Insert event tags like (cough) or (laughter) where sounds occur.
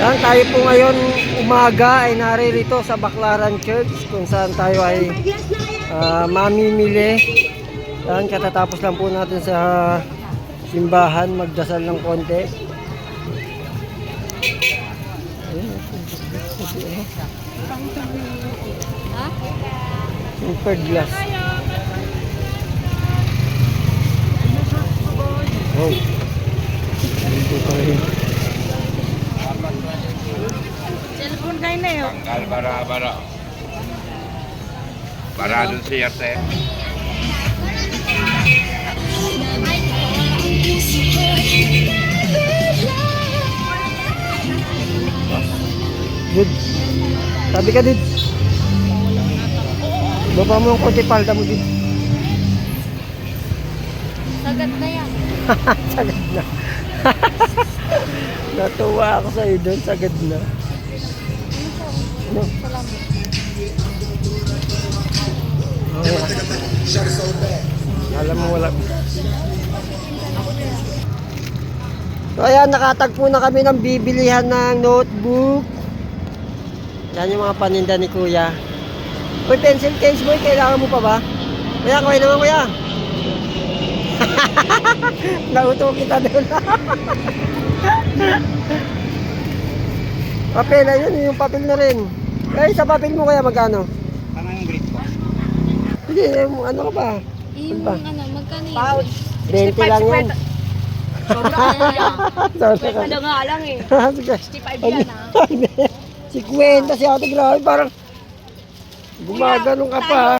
Yan, tayo po ngayon umaga ay naririto sa Baclaran Church kung saan tayo ay ah, mamimili. Yan, katatapos lang po natin sa simbahan magdasal ng konti. Tempered glass. Wow. Dito pa rin. Yun. Tanggal bara-bara. Para dun sa yate. Good. Sabi ka, Did. Baba mo ang konti palda mo, Did. Sagad na yan. (laughs) Sagad na. (laughs) Natuwa ako sa'yo doon, sagad na. Alam mo wala. So ayan, nakatagpo na kami ng bibilihan ng notebook. Yan yung mga paninda ni Kuya. Uy, pencil case boy, kailangan mo pa ba? Kuya, kuya naman kuya. (laughs) Nauto kita doon. (laughs) papel, ayun, yung papel na rin. Ay, sa papel mo kaya magkano? Ano yung grade ko? Hindi, ano ka ba? Yung ba? ano, magkano yun? Pouch. 20 lang yan. Sobra ka na. Ka. Ano nga lang eh. (laughs) Sige. 65 yan ah. (laughs) si Kwenta si Ate Grabe parang gumagano ka pa.